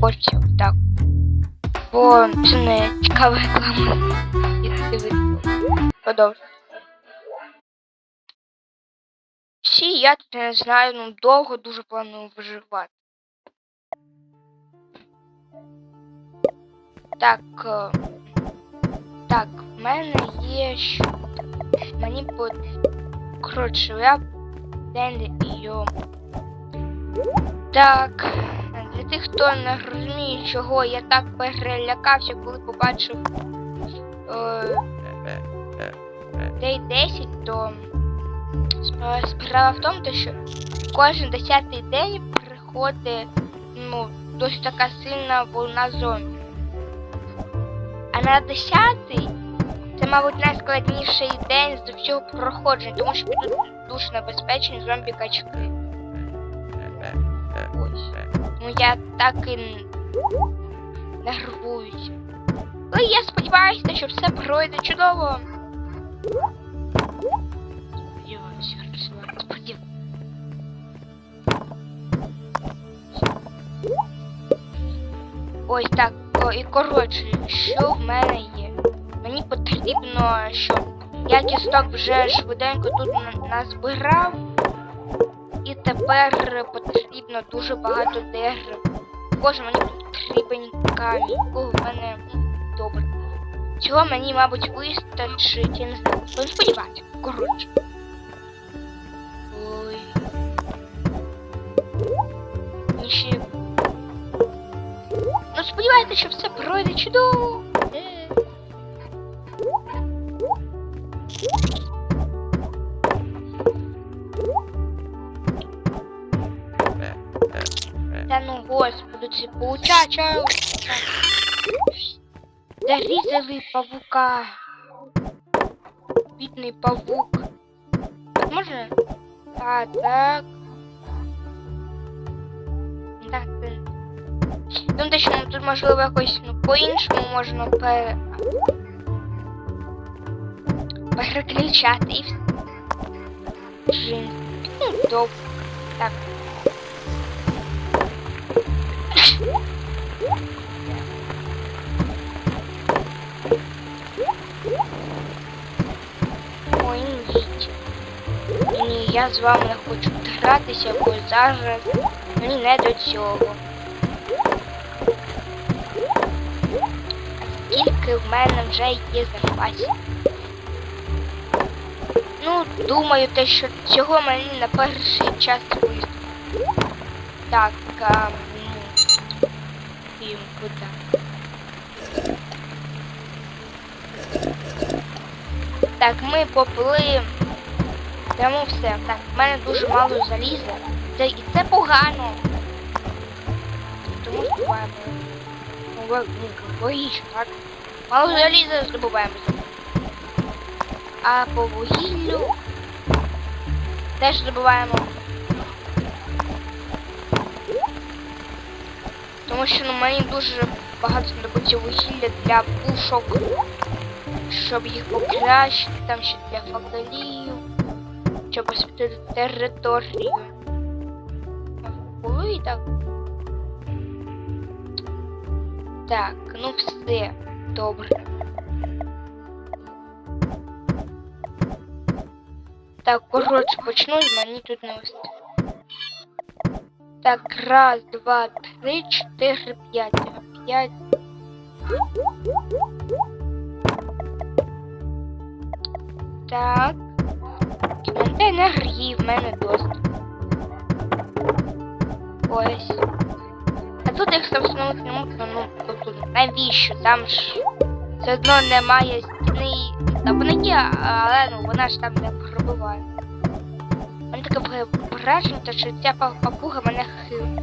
хлопців. Так. Бо це не цікава реклама. Продовжуй. Всі я тут не знаю, ну довго дуже планую виживати. Так. е, Так, в мене є що. Мені по. Коротше, я Денді і. Так. Для тих, хто не розуміє, чого я так перелякався, коли побачив е, Дей 10, то справа, в тому, що кожен десятий день приходить ну, досить така сильна волна зомбі. А на десятий це, мабуть, найскладніший день з всього проходження, тому що тут дуже небезпечні зомбі-качки. Ось. Ну я так і н- нервуюся. Але я сподіваюся, що все пройде чудово. Сподіваюся, Руслан, сподіваюся. Ось так. О, і коротше, що в мене є? Мені потрібно, щоб я кісток вже швиденько тут на- назбирав. Тепер потрібно дуже багато дерева. Боже, мені потрібен камінь. О, в мене добре. Цього мені, мабуть, вистачить, я не знаю. Ну, сподіваюся, коротше. Ой. Ще... Ну, сподіваюся, що все пройде чудово. Це паучача. Зарізали павука. Бідний павук. Так можна? А, так. Так. Ну, ну, тут можливо якось ну, по-іншому можна пе... переключати і все. Блін. Ну. Так. Ой, ні. Ні, я з вами не хочу гратися, бо зараз мені не до цього. А скільки в мене вже є запасів? Ну, думаю, те, що цього мені на перший час вистачить. Так, а, Так, ми попли. Тому все. Так, в мене дуже мало заліза. Це, і це погано. Тому здобуваємо. Ну, логічно, так? Мало заліза здобуваємо. А по вугіллю теж здобуваємо. Тому що ну, мені дуже багато знадобиться вугілля для пушок щоб їх покращити, там ще для факелів, щоб освітити територію. Ой, так. Так, ну все, добре. Так, коротше, почну, мені тут не. Так, раз, два, три, чотири, п'ять. П'ять. Так. Енергії в мене досить. Ось. А тут їх встановити не можна, ну, тобто, навіщо? Там ж все одно немає стіни. Та вона є, але ну, вона ж там не пробиває. Мене таке враження, що ця па- папуга мене хилить.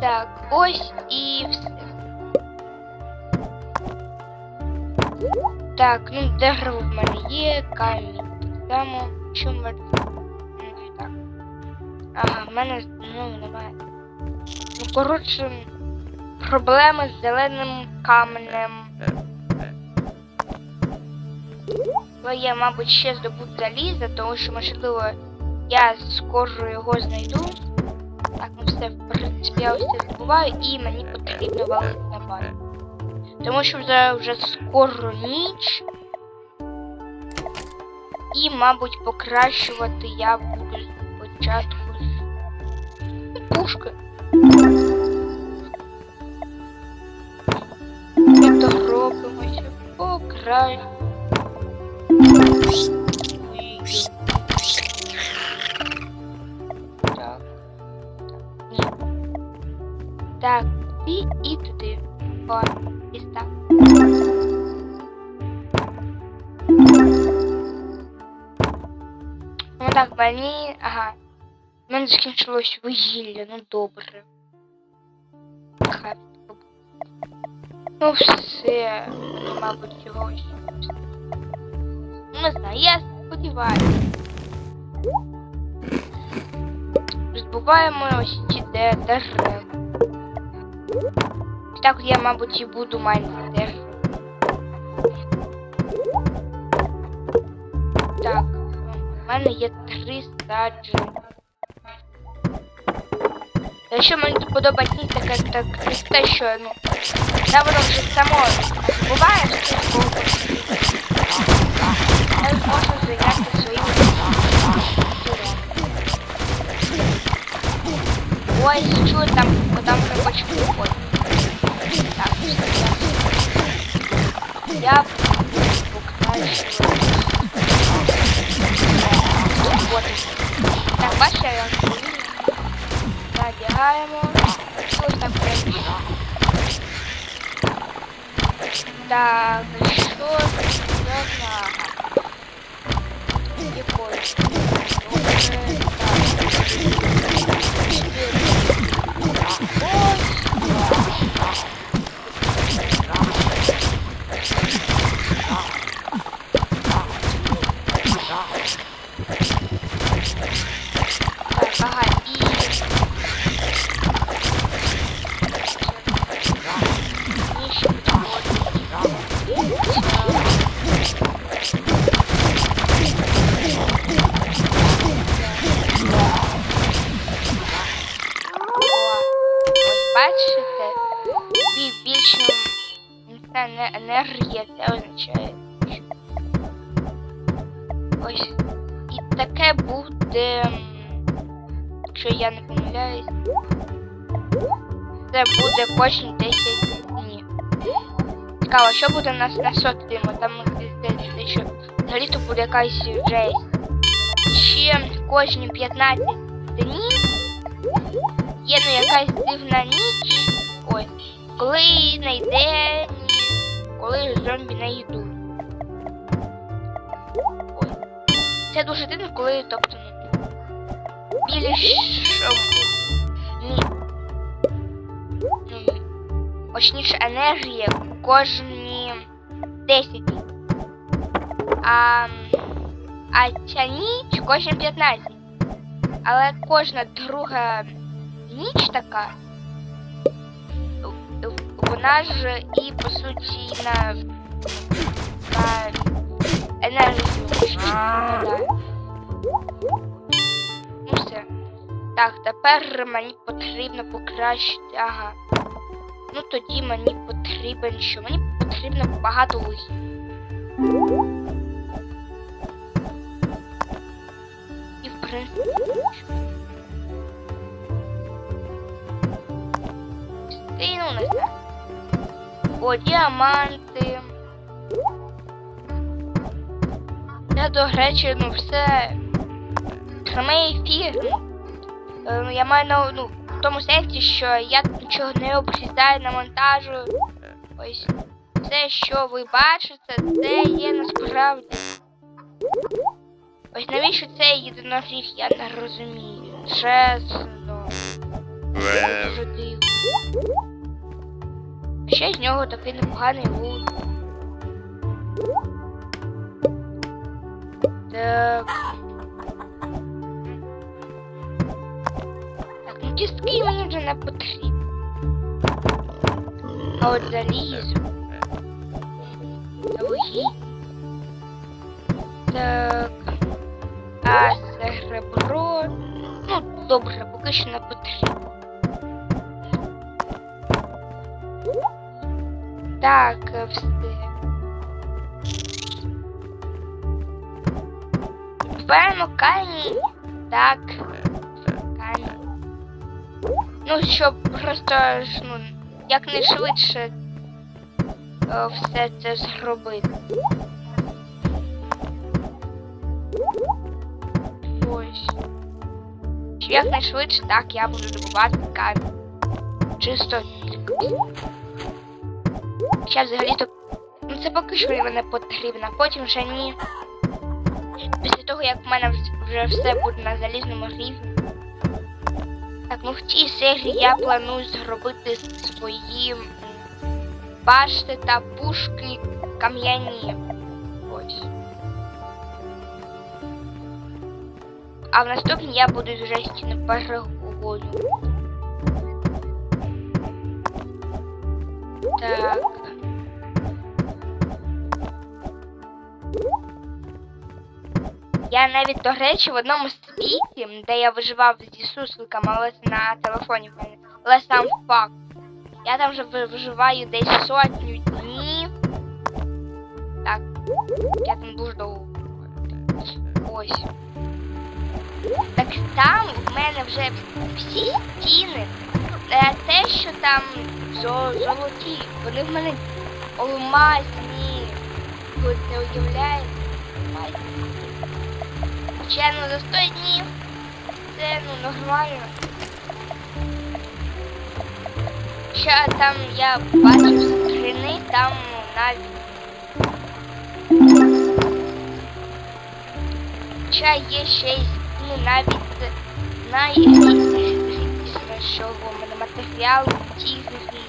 Так, ось і все. Так, ну дерево в мене є, камінь так. Що в мене? Так. Ага, в мене ну, немає. Ну, коротше, проблеми з зеленим каменем. Але я, мабуть, ще здобуду заліза, тому що, можливо, я скоро його знайду. Так, ну все, в принципі, я ось це забуваю, і мені потрібно валити на базу. Тому що вже, вже скоро ніч. І, мабуть, покращувати я буду спочатку з пушки. Ми доробимося по краю. Так. Так, і, і туди. О, Ну так, мені. Ага. У мене закінчилось вугілля, ну добре. Хай. Ну все, мені, мабуть, його ось. Ну, не знаю, я сподіваюся. Збуваємо ось ці де дерева. Так я, мабуть, і буду майнити мене є три саджі. Якщо мені тут подобається ні, таке так, те, що ну, та воно вже само буває, що це було. Я можу зайняти своїми ділами. Ой, чую там, там рибачку ходить. Так, все, я... Я Покращую. Вот. Так, бачите, я вам Надягаємо. Ось так прямо. Так, що за знага? Якої? Добре, так. Це буде кожні 10 днів. Цікаво, що буде у нас на сотому, там здається, що взагалі то буде якась жесть. Ще кожні 15 днів є ну якась дивна ніч. Ось. Коли не йде, коли зомбі не йдуть. Ой. Це дуже дивно, коли, тобто, ну, більш ні. Точніше енергія кожні 10 днів. А, а ця ніч кожні 15. Але кожна друга ніч така. Вона ж і по суті на, на енергію. Ну все. Так, тепер мені потрібно покращити. Ага. Ну тоді мені потрібен що? Мені потрібно багато вугілля. І в принципі. Скину не знаю. О, діаманти. Я до речі, ну все. Прямий ефір. Ну, я маю на ну, тому сенсі, що я нічого не обрізаю на монтажу. Ось все, що ви бачите, це є насправді. Ось навіщо цей єдиноріг, я не розумію. Чесно. Дуже дивно. Ще з нього такий непоганий лут. Так. Кістки мені вже не потрібні. А от залізо. Та. Так. А серебро. Ну, добре, поки що не потрібно. Так, е, все. Беремо камінь. Так. Ну, щоб просто ж, ну, якнайшвидше е, все це зробити. Ось. Щоб якнайшвидше, так, я буду добувати камінь. Чисто. Хоча взагалі-то. Ну це поки що мені не потрібно, потім вже ні. Після того, як в мене вже все буде на залізному рівні. Так, ну в цій серії я планую зробити свої башти та пушки кам'яні. Ось. А в наступній я буду вже стіни перегоду. Так. Я навіть, до речі, в одному світі, де я виживав з сусликами, але на телефоні в мене. Але сам факт. Я там вже виживаю десь сотню днів. Так, я там дуже довго. Ось. Так там в мене вже всі стіни. Не те, що там золоті, вони в мене алмазні. Ви не уявляєте? Ще ну за 100 днів. Це ну нормально. Ще там я бачив скрини, там навіть. Хоча є ще ну, навіть мене матеріалу грі.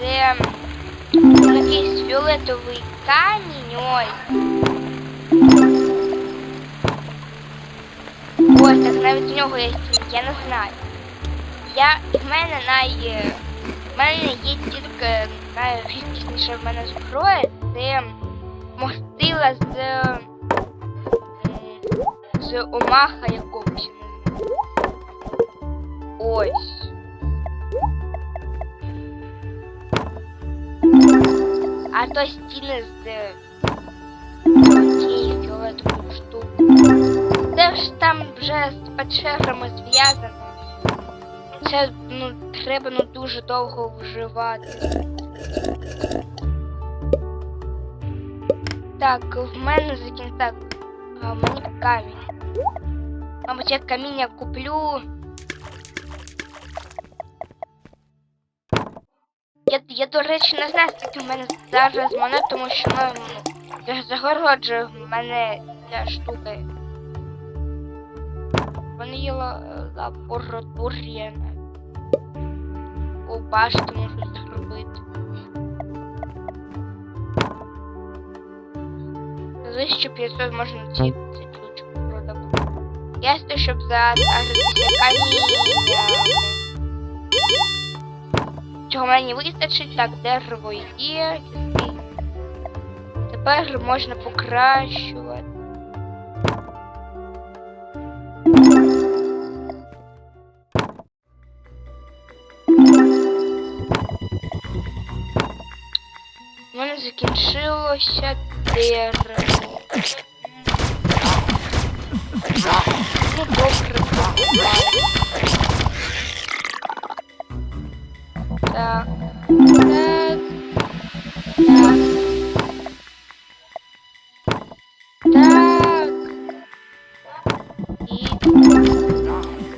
Це якийсь фіолетовий камінь, ось. Так навіть у нього є стіни, я не знаю. Я в мене най. В мене є тільки найрідкісніша в мене зброя, це мостила з. з омаха якогось. Ось. А то стіни з Це ж там вже з печерами зв'язано. Це ну треба ну дуже довго вживати. Так, в мене закін... Так, мене камінь. Мабуть, я каміння куплю. Я, я, до речі, не знаю, скільки в мене зараз монет, тому що ну, загороджує в мене ця штука. Є ла- лабораторія. У башті можуть зробити. За 1500 можна ці, ці ключ продати. Ясно, щоб за агресивне каміння. Цього мені вистачить, так, дерево є. Тепер можна покращувати. Закінчилося дерево. Ну добре. Так. Так. Так. І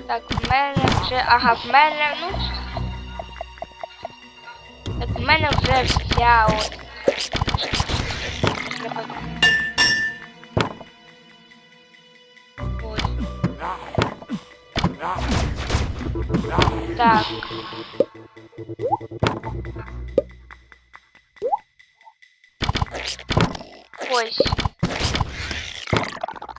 так, в мене вже. Ага, в мене, ну. Так, в мене вже вся от. Так. Ось.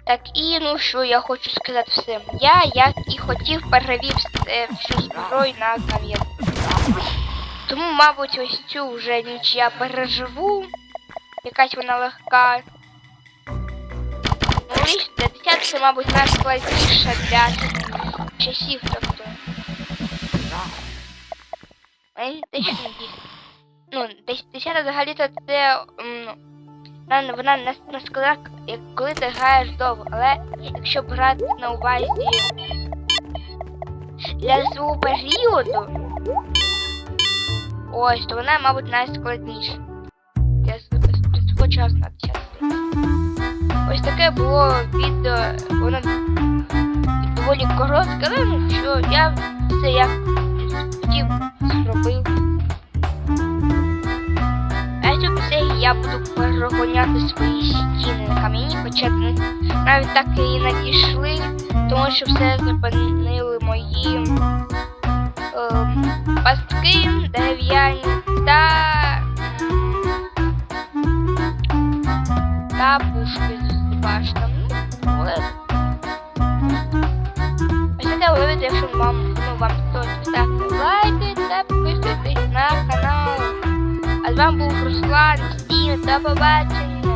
Так, і ну що я хочу сказати всім. Я, як і хотів, перевів е, всю зброю на кам'ян. Тому, мабуть, ось цю вже ніч я переживу. Якась вона легка. Ну, це 10 це, мабуть, найскладніша для часів, не Ну, десь 10 взагалі-то це. Вона, не, складна, коли ти граєш довго, але якщо брати на увазі для свого періоду, ось, то вона, мабуть, найскладніша. Я хочу знати зараз. Ось таке було відео, воно доволі коротке, але ну що, я все як хотів зробив. Я буду перегоняти свої стіни на хоча навіть так і не дійшли, тому що все зупинили мої ем, пастки дерев'яні та та пушки з баштами. Але ось таке було якщо вам, ну, вам хтось ставте лайки та підписуйтесь на bambu, brusclado, espinho, tababatinho.